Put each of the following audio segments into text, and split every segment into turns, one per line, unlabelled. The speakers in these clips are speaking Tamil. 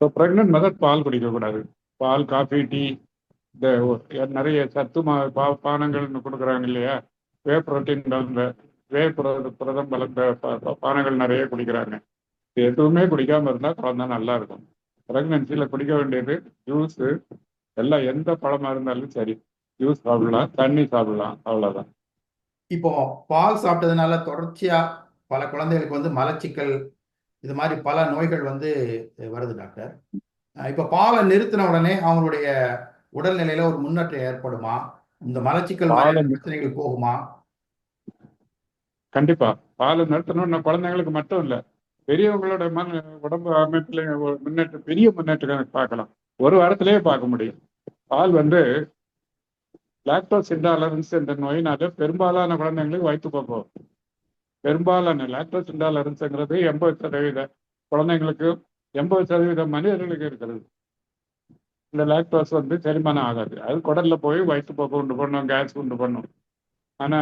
ஸோ ப்ரெக்னென்ட் மதர் பால் குடிக்கக்கூடாது பால் காஃபி டீ இந்த நிறைய சத்து மா பா பானங்கள்னு கொடுக்குறாங்க இல்லையா? வே புரோட்டீன் கலந்த வே புரதம் கலந்த பானங்கள் நிறைய குடிக்கிறாங்க. இது எதுவுமே குடிக்காம இருந்தால் குழந்தை நல்லா இருக்கும். ப்ரெக்னென்சியில் குடிக்க வேண்டியது ஜூஸு எல்லாம் எந்த பழமா இருந்தாலும் சரி. ஜூஸ் சாப்பிடலாம் தண்ணி சாப்பிடலாம் அவ்வளோதான்
இப்போ பால் சாப்பிட்டதுனால தொடர்ச்சியா பல குழந்தைகளுக்கு வந்து மலச்சிக்கல் இது மாதிரி பல நோய்கள் வந்து வருது டாக்டர். இப்போ பாலை நிறுத்தின உடனே அவங்களுடைய உடல்நிலையில ஒரு முன்னேற்றம் ஏற்படுமா? இந்த மலச்சிக்கல் பிரச்சனைகள் போகுமா?
கண்டிப்பா. பால் நிறுத்தணும்னா குழந்தைங்களுக்கு மட்டும் இல்ல பெரியவங்களோட மன உடம்பு அமைப்புல முன்னேற்றம் பெரிய முன்னேற்றம் பார்க்கலாம். ஒரு வாரத்திலேயே பார்க்க முடியும். பால் வந்து லாக்டோஸ் இன்டாலரன்ஸ் என்ற நோயினால பெரும்பாலான குழந்தைங்களுக்கு வயிற்றுப்போக்கு போகும். பெரும்பாலான லாக்டோஸ் இன்டாலரன்ஸ்ங்கிறது எண்பது சதவீத குழந்தைங்களுக்கு எண்பது சதவீத மனிதர்களுக்கு இருக்கிறது. இந்த லாக்டோஸ் வந்து செரிமானம் ஆகாது. அது குடல்ல போய் வயிற்றுப்போக்கு உண்டு பண்ணும் கேஸ் உண்டு பண்ணும். ஆனா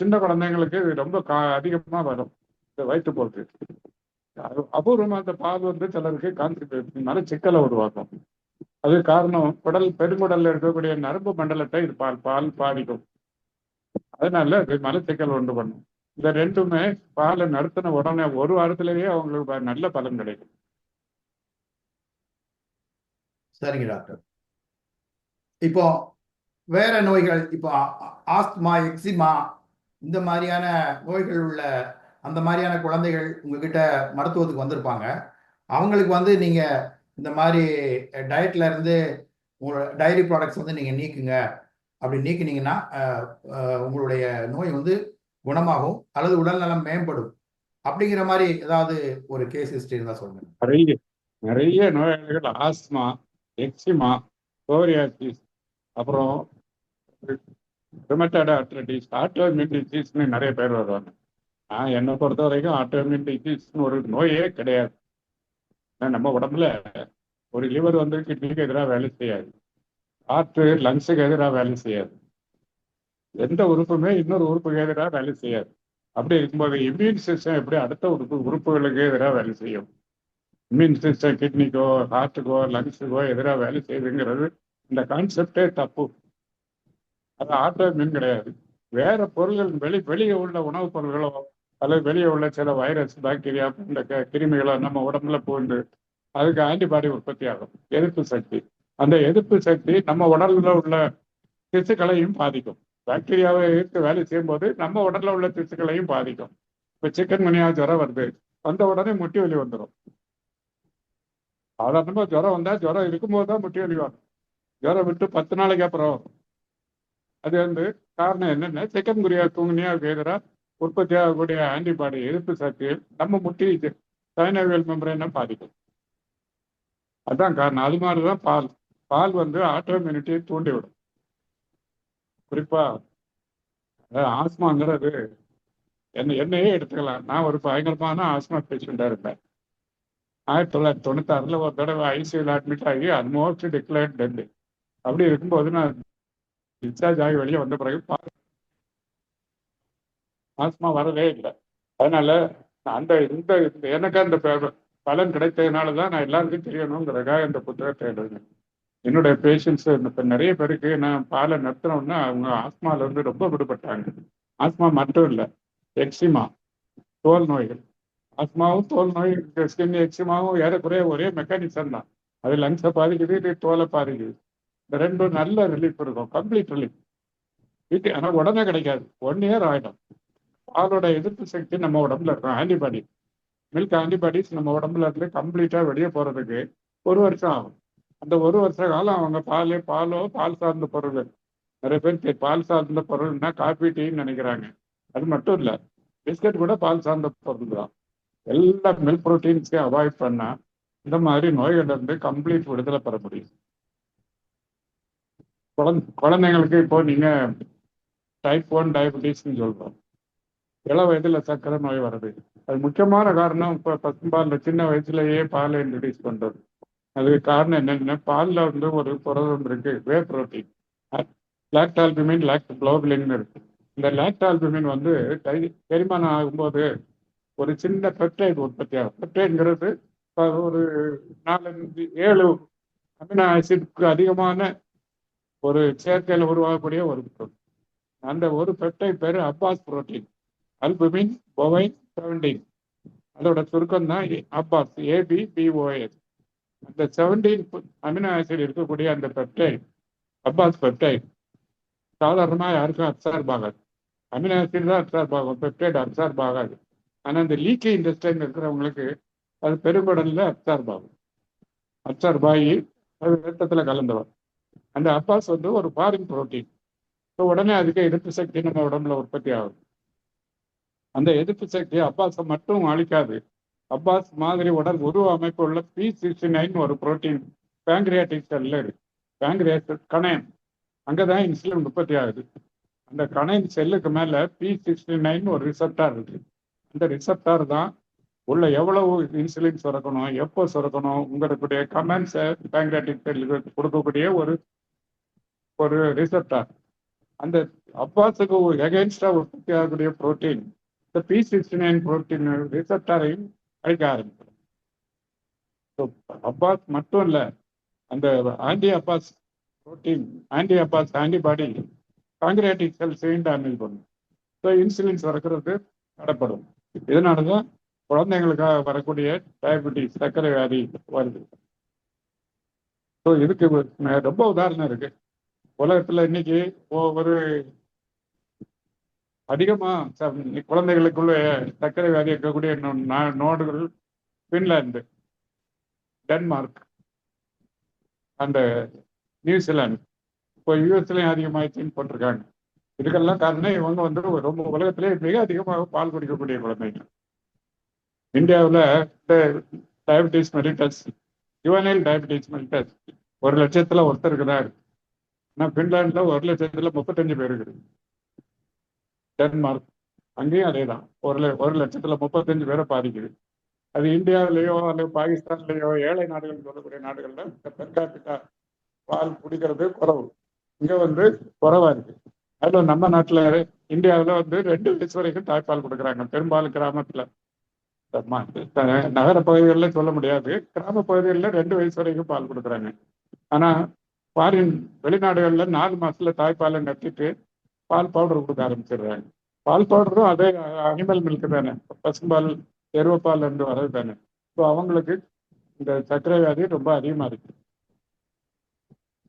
சின்ன குழந்தைங்களுக்கு இது ரொம்ப கா அதிகமா வரும். இந்த வயிற்றுப்போக்கு அபூர்வமா அந்த பால் வந்து சிலருக்கு கான்சிபேஷன் மன சிக்கலை உருவாக்கும். அது காரணம் குடல் பெருங்குடல்ல இருக்கக்கூடிய நரம்பு மண்டலத்தை இது பால் பால் பாதிக்கும். அதனால இது மலச்சிக்கல் ஒன்று பண்ணும். இந்த ரெண்டுமே பாலை நடத்தின உடனே ஒரு வாரத்திலேயே அவங்களுக்கு நல்ல பலன் கிடைக்கும்.
சரிங்க டாக்டர். இப்போ வேற நோய்கள் இப்போ ஆஸ்துமா எக்ஸிமா இந்த மாதிரியான நோய்கள் உள்ள அந்த மாதிரியான குழந்தைகள் உங்ககிட்ட மருத்துவத்துக்கு வந்திருப்பாங்க. அவங்களுக்கு வந்து நீங்க இந்த மாதிரி டயட்ல இருந்து உங்களோட டைரி ப்ராடக்ட்ஸ் வந்து நீங்க நீக்குங்க. அப்படி நீக்கினீங்கன்னா உங்களுடைய நோய் வந்து குணமாகும் அல்லது உடல்நலம் மேம்படும். அப்படிங்கிற மாதிரி ஏதாவது ஒரு கேஸ் ஹிஸ்டரி இருந்தா சொல்லுங்க.
நிறைய நிறைய நோயாளிகள் ஆஸ்மா எக்ஸிமா கோரியாசிஸ் அப்புறம் ரிமட்டட் ஆர்த்ரைட்டிஸ் ஆட்டோமின் டிசீஸ்னு நிறைய பேர் வருவாங்க. நான் என்னை பொறுத்த வரைக்கும் ஆட்டோமின் டிசீஸ்னு ஒரு நோயே கிடையாது. நம்ம உடம்புல ஒரு லிவர் வந்து கிட்னிக்கு எதிராக வேலை செய்யாது. காற்று லங்ஸுக்கு எதிராக வேலை செய்யாது. எந்த உறுப்புமே இன்னொரு உறுப்புக்கு எதிராக வேலை செய்யாது. அப்படி இருக்கும்போது இம்யூன் சிஸ்டம் எப்படி அடுத்த உறுப்பு உறுப்புகளுக்கு எதிராக வேலை செய்யும்? இம்யூன் சிஸ்டம் கிட்னிக்கோ ஹார்ட்டுக்கோ லங்ஸுக்கோ எதிராக வேலை செய்யுதுங்கிறது இந்த கான்செப்டே தப்பு. அது ஆட்டோ மீன் கிடையாது. வேற பொருள்கள் வெளி வெளியே உள்ள உணவுப் பொருள்களோ அல்லது வெளியே உள்ள சில வைரஸ் பாக்டீரியா போன்ற கிருமிகளை நம்ம உடம்புல பூண்டு அதுக்கு ஆன்டிபாடி உற்பத்தி ஆகும். எதிர்ப்பு சக்தி. அந்த எதிர்ப்பு சக்தி நம்ம உடல்ல உள்ள திசுக்களையும் பாதிக்கும். பாக்டீரியாவை எதிர்த்து வேலை செய்யும் போது நம்ம உடல்ல உள்ள திசுக்களையும் பாதிக்கும். இப்போ சிக்கன் மணியா ஜுரம் வருது. வந்த உடனே முட்டி வலி வந்துடும் சாதாரணமாக ஜுரம் வந்தா ஜுரம் இருக்கும்போது தான் முட்டி வலி வரும். ஜுரம் விட்டு பத்து நாளைக்கு அப்புறம். அது வந்து காரணம் என்னன்னா சிக்கன் குரியா தூங்கினியா எதிராக உற்பத்தி ஆகக்கூடிய ஆன்டிபாடி எதிர்ப்பு சக்தி நம்ம முட்டி சைனவியல் மெம்பரேனை பாதிக்கும். அதான் காரணம். அது மாதிரிதான் பால். பால் வந்து ஆட்டோமியூனிட்டியை தூண்டிவிடும். குறிப்பா ஆஸ்மாங்கிறது என்ன என்னையே எடுத்துக்கலாம். நான் ஒரு பயங்கரமான ஆஸ்மா பேஷண்டாக இருந்தேன் ஆயிரத்தி தொள்ளாயிரத்தி தொண்ணூத்தாறுல ஒரு தடவை ஐசியூவில் அட்மிட் ஆகி அன்மோஸ்ட் டிக்ளேர்ட் டெல்லி அப்படி இருக்கும்போது நான் டிஸ்சார்ஜ் ஆகி வெளியே வந்த பிறகு மாசமா வரவே இல்லை. அதனால நான் அந்த இந்த எனக்கு அந்த பலன் கிடைத்ததுனால தான் நான் எல்லாருக்கும் தெரியணுங்கிறதுக்காக இந்த புத்தகத்தை எழுதுனேன். என்னுடைய பேஷன்ஸ் இப்போ நிறைய பேருக்கு நான் பாலை நிறுத்தினோம்னா அவங்க ஆஸ்மால இருந்து ரொம்ப விடுபட்டாங்க. ஆஸ்மா மட்டும் இல்லை எக்ஸிமா தோல் நோய்கள். ஆஸ்மாவும் தோல் நோய் ஸ்கின் எக்ஸிமாவும் ஏறக்குறைய ஒரே மெக்கானிசம் தான். அது லங்ஸை பாதிக்குது இது தோலை பாதிக்குது. இந்த ரெண்டும் நல்ல ரிலீஃப் இருக்கும் கம்ப்ளீட் ரிலீஃப் வீட்டு ஆனால் உடனே கிடைக்காது. ஒன் இயர் ஆகிடும் அதோட எதிர்ப்பு சக்தி நம்ம உடம்புல இருக்கும். ஆன்டிபாடி மில்க் ஆன்டிபாடிஸ் நம்ம உடம்புல இருந்து கம்ப்ளீட்டாக வெளியே போறதுக்கு ஒரு வருஷம் ஆகும். அந்த ஒரு வருஷ காலம் அவங்க பால் பாலோ பால் சார்ந்த பொருள் நிறைய பேர் பால் சார்ந்த பொருள்னா காஃபி டீன்னு நினைக்கிறாங்க. அது மட்டும் இல்லை பிஸ்கட் கூட பால் சார்ந்த பொருள் தான். எல்லா மில்க் ப்ரோட்டீன்ஸையும் அவாய்ட் பண்ணா இந்த மாதிரி நோய்கள் இருந்து கம்ப்ளீட் விடுதலை பெற முடியும். குழந்தை குழந்தைங்களுக்கு இப்போ நீங்க டைப் ஒன் டயபிட்டிஸ்ன்னு சொல்றோம். இள வயதுல சர்க்கரை நோய் வருது. அது முக்கியமான காரணம் இப்போ பசும்பால்ல சின்ன வயசுலயே பாலை இன்ட்ரடியூஸ் பண்றது. அதுக்கு காரணம் என்னன்னா பாலில் வந்து ஒரு புரதம் இருக்கு whey protein lactalbumin lactoglobulin இருக்கு. இந்த லாக்டால்பிமின் வந்து டை செரிமானம் ஆகும்போது ஒரு சின்ன பெப்டைட் உற்பத்தி ஆகும். பெப்டைடுங்கிறது ஒரு நாலஞ்சு ஏழு அமினோ ஆசிட்க்கு அதிகமான ஒரு சேர்க்கையில் உருவாகக்கூடிய ஒரு புரோட்டீன் அந்த ஒரு பெப்டைட் பேர் ABBOS protein albumin bovine seventeen. அதோட சுருக்கம் தான் அப்பாஸ் ஏபி பிஓஎஸ் அந்த செவன்டீன் அமினோ ஆசிட் இருக்கக்கூடிய அந்த பெப்டைட் அப்பாஸ் பெப்டைட் சாதாரணமாக யாருக்கும் அப்சார்ப் ஆகாது. அமினோ ஆசிட் தான் அப்சார்ப் ஆகும். பெப்டைட் அப்சார்ப் ஆகாது. ஆனால் அந்த லீக்கி இண்டஸ்ட்ரியில் இருக்கிறவங்களுக்கு அது பெருங்குடலில் அப்சார்ப் ஆகும். அப்சார்ப் ஆகி அது ரத்தத்தில் கலந்துடும் அந்த அப்பாஸ் வந்து ஒரு ஃபாரின் புரோட்டீன். ஸோ உடனே அதுக்கு எதிர்ப்பு சக்தி நம்ம உடம்புல உற்பத்தி ஆகும். அந்த எதிர்ப்பு சக்தி அப்பாஸை மட்டும் அழிக்காது. அப்பாஸ் மாதிரி உடல் உருவ அமைப்பு உள்ள பி சிக்ஸ்டி நைன் ஒரு புரோட்டீன் பேங்க்ரியாட்டிக் செல்ல இருக்கு. பேங்க்ரியாஸ் கணையம் அங்கே தான் இன்சுலின் உற்பத்தி ஆகுது. அந்த கணையம் செல்லுக்கு மேலே பி சிக்ஸ்டி நைன் ஒரு ரிசப்டார் இருக்கு. அந்த ரிசப்டார் தான் உள்ள எவ்வளவு இன்சுலின் சுரக்கணும் எப்போ சுரக்கணும் உங்களுடைய கமெண்ட்ஸை பேங்க்ரியாட்டிக் செல்லுக்கு கொடுக்கக்கூடிய ஒரு ஒரு ரிசப்டார் அந்த அப்பாஸுக்கு எகென்ஸ்டா உற்பத்தி ஆகக்கூடிய புரோட்டீன் இந்த பி சிக்ஸ்டி நைன் புரோட்டீன் ரிசப்டரையும் அழிக்க ஆரம்பிக்கும் ஸோ அப்பாஸ் மட்டும் இல்ல அந்த anti ABBOS protein anti ABBOS antibody pancreatic செல்ஸையும் damage பண்ணும் ஸோ இன்சுலின் சுரக்கிறது தடைப்படும் இதனாலதான் குழந்தைங்களுக்காக வரக்கூடிய டயபெட்டிஸ் சர்க்கரை வியாதி வருது. ஸோ இதுக்கு ரொம்ப உதாரணம் இருக்கு. உலகத்துல இன்னைக்கு ஒரு அதிகமா குழந்தைகளுக்குள்ள சர்க்கரை வியாதி இருக்கக்கூடிய நாடுகள் பின்லாந்து டென்மார்க் அந்த நியூசிலாந்து இப்போ யூஎஸ்லயும் அதிகமாயிடுச்சுன்னு போட்டிருக்காங்க. இதுக்கெல்லாம் காரணம் இவங்க வந்து ரொம்ப உலகத்திலே மிக அதிகமாக பால் குடிக்கக்கூடிய குழந்தைங்க இந்தியாவில் இந்த diabetes mellitus juvenile diabetes mellitus ஒரு லட்சத்துல ஒருத்தருக்கு தான் இருக்கு ஆனால் பின்லாண்டில் ஒரு லட்சத்துல முப்பத்தஞ்சு பேர் இருக்குது டென்மார்க் அங்கேயும் அதே தான் ஒரு ஒரு லட்சத்துல முப்பத்தஞ்சு பேரை பாதிக்குது. அது இந்தியாவிலேயோ அல்லது பாகிஸ்தான்லேயோ ஏழை நாடுகள் சொல்லக்கூடிய நாடுகளில் இந்த பெர்காபிட்டா பால் குடிக்கிறது குறவு. இங்கே வந்து குறவா இருக்கு. அதில் நம்ம நாட்டில் இந்தியாவில் வந்து ரெண்டு வயசு வரைக்கும் தாய்ப்பால் கொடுக்குறாங்க. பெரும்பாலும் கிராமத்தில். நகர பகுதிகளில் சொல்ல முடியாது. கிராம பகுதிகளில் ரெண்டு வயசு வரைக்கும் பால் கொடுக்குறாங்க. ஆனால் ஃபாரின் வெளிநாடுகளில் நாலு மாசத்துல தாய்ப்பாலை நட்டிட்டு பால் பவுடர் கொடுக்க ஆரம்பிச்சிடுறாங்க. பால் பவுடரும் அதே அனிமல் மில்க் தானே. பசும்பால் எருவப்பால் இருந்து வர்றது தானே. ஸோ அவங்களுக்கு இந்த சர்க்கரை வியாதி ரொம்ப அதிகமாக இருக்கு.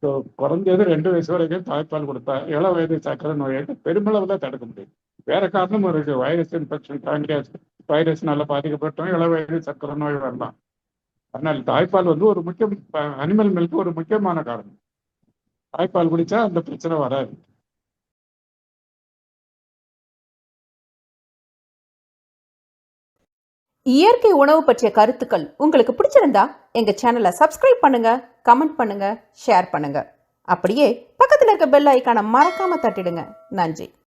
ஸோ குறைஞ்சது ரெண்டு வயசு வரைக்கும் தாய்ப்பால் கொடுத்தா இள வயது சர்க்கரை நோயை பெருமளவில் தடுக்க முடியும். வேற காரணமும் இருக்கு. வைரஸ் இன்ஃபெக்ஷன் வைரஸ் வைரஸ்னால பாதிக்கப்பட்டோம் இள வயது சர்க்கரை நோய் வரலாம். அதனால் தாய்ப்பால் வந்து ஒரு முக்கியம் அனிமல் மில்க் ஒரு முக்கியமான காரணம். தாய்ப்பால் குடிச்சா அந்த பிரச்சனை வராது.
இயற்கை உணவு பற்றிய கருத்துக்கள் உங்களுக்கு பிடிச்சிருந்தா எங்க சேனலை சப்ஸ்கிரைப் பண்ணுங்க கமெண்ட் பண்ணுங்க ஷேர் பண்ணுங்க. அப்படியே பக்கத்தில் இருக்க பெல் ஐக்கானை மறக்காம தட்டிடுங்க. நன்றி.